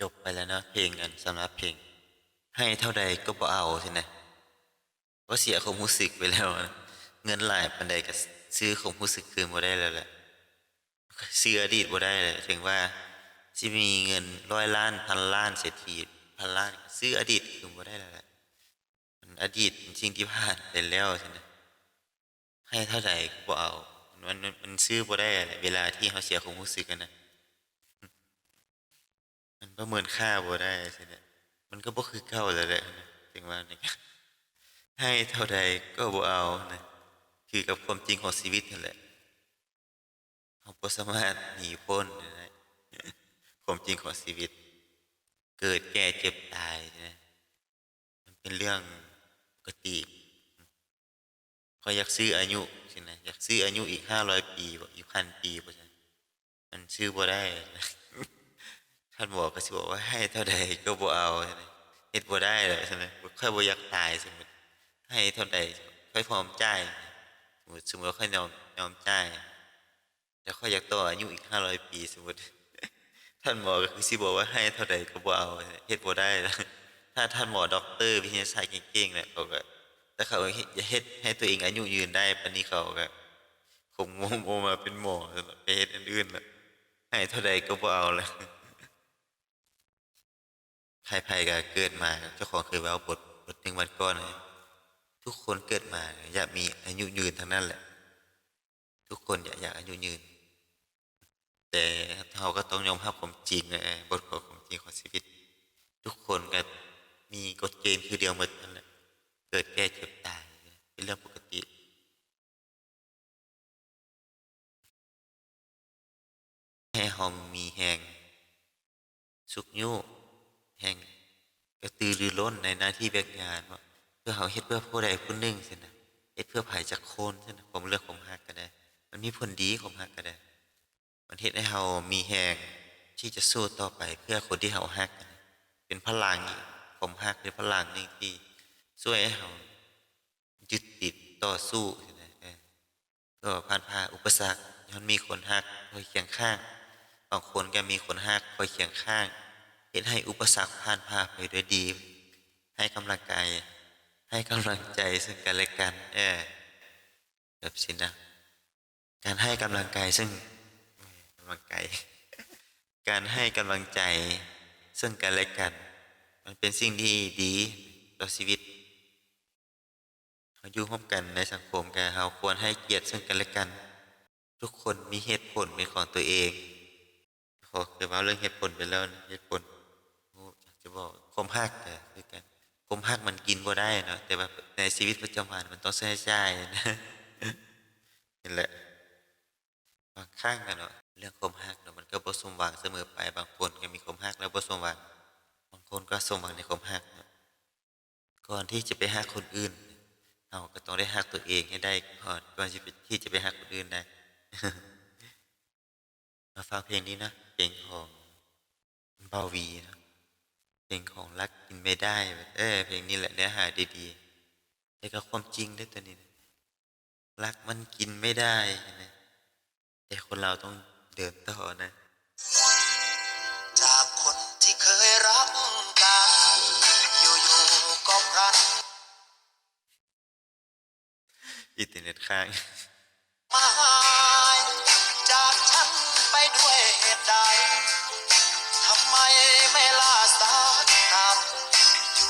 จบไปแล้วเนาะเพลงกันสำหรับเพลง ให้เท่าใดก็บ่เอาใช่ไหมก็เสียความรู้สึกไปแล้วนะเงินหลายปันใดก็ซื้อความรู้สึกคืนบ่ได้แล้วแหละซื้ออดีตบ่ได้เลยถึงว่าสิมีเงินร้อยล้านพันล้านเศรษฐีพันล้านซื้ออดีตคืนบ่ได้แล้วแหละมันอดีตเป็นสิ่งที่ผ่านไปแล้วใช่ไหมให้เท่าใดก็บ่เอามันมันมันซื้อบ่ได้แหละเวลาที่เขาเสียความรู้สึกกันนะ ประเมินค่าบ่ได้สิเนี่ยมันก็บ่คือเก่าแล้วแหละนะถึงว่านี่ให้เท่าใดก็บ่เอานะคือกับความจริงของชีวิตนั่นแหละเราบ่สามารถหนีพ้นนะความจริงของชีวิต เกิดแก่เจ็บตายนะมันเป็นเรื่องปกติเขาอยากซื้ออายุสินะอยากซื้ออายุอีก500ปีบ่อีกพันปีบ่ใช่มันซื้อบ่ได้นะ ท่านบอกก็สิบอกว่าให้เท่าใดก็บ่เอาใช่ไหมเฮ็ดบ่ได้เลยใช่ไหมค่อยบ่อยากตายสมมติให้เท่าใดค่อยพร้อมจ่ายสมมติสมมติว่าค่อยยอมยอมจ่ายแต่ค่อยอยากต่ออายุอีก500ปีสมมติ ท่านหมอก็คือสิบอกว่าให้เท่าใดก็บ่เอาเฮ็ดบ่ได้นะถ้าท่านหมอด็อกเตอร์วิทยาศาสตร์เก่งๆเนี่ยเขาก็ถ้าเขาอย่าเฮ็ดให้ตัวเองอายุยืนได้ปานนี้เขาก็คงบ่มาเป็นหมอไปเฮ็ดอันอื่นละให้เท่าใดก็บ่เอาและ ใครๆก็เกิดมาเจ้าของเคยเว้าบทบทหนึ่งวันก่อนนะทุกคนเกิดมาอยากมีอายุยืนทั้งนั้นแหละ ทุกคนอยากอยากอายุยืน แต่เราก็ต้องยอมรับความจริงนะบทของความจริงของชีวิต ทุกคนก็มีกฎเกณฑ์คือเดียวหมดนั่นแหละเกิดแก่เจ็บตายเป็นเรื่องปกติให้เรามีแหงสุขยุ แห่งกระตือรือร้นในหน้าที่แบกงานว่าเพื่อเขาเฮ็ดเพื่อผู้ใดผู้หนึ่งสินะเฮ็ดเพื่อภายจากโคนสินะผมเลือกผมฮักก็ได้ มันมีผลดีผมฮักก็ได้ มันเฮ็ดให้เรามีแหงที่จะสู้ต่อไปเพื่อคนที่เราฮักนเป็นพลังผมฮักเป็นพลังหนึ่งที่ช่วยให้เรายึดติดต่อสู้สินะก็ผ่านพาอุปสรรคย้อนมีคนฮักคอยเคียงข้าง บางคนก็มีคนฮักคอยเคียงข้าง เห็นให้อุปสรรคผ่านพาไปด้วยดี ให้กำลังใจให้กำลังใจซึ่งกันและกันเออแบบสินะ การให้กำลังใจซึ่งกำลังใจการให้กำลังใจซึ่งกันและกัน มันเป็นสิ่งที่ดีต่อชีวิตเราอยู่ร่วมกันในสังคมกันเราควรให้เกียรติซึ่งกันและกัน ทุกคนมีเหตุผลเป็นของตัวเองขอเคยว่าเรื่องเหตุผลไปแล้วนะเหตุผลโอ้อยากจะบอก ความฮักแต่คือกันความฮักมันกินบ่ได้เนาะแต่ว่าในชีวิตประจำวันมันต้องใช้จ่นะนี่แหละบางครั้งกันเนาะเรื่องความฮักเนาะมันก็บ่สมหวังเสมอไปบางคนก็มีความฮักแล้วบ่สมหวังบางคนก็สมหวังในความฮักก่อนที่จะไปฮักคนอื่นเราก็ต้องได้ฮักตัวเองให้ได้ก่อนก่อนที่จะไปที่จะไปฮักคนอื่นได้มาฟังเพลงนี้นะเพลงของเบาวีนะ ลงของรักกินไม่ได้ เออเพลงนี้แหละเนื้อหาดีๆแต่ก็ความจริงด้วยตัวนี้นะรักมันกินไม่ได้นะแต่คนเราต้องเดินต่อนะ จากคนที่เคยรักกันอยู่ๆก็พลันอินเทอร์เน็ตค้าง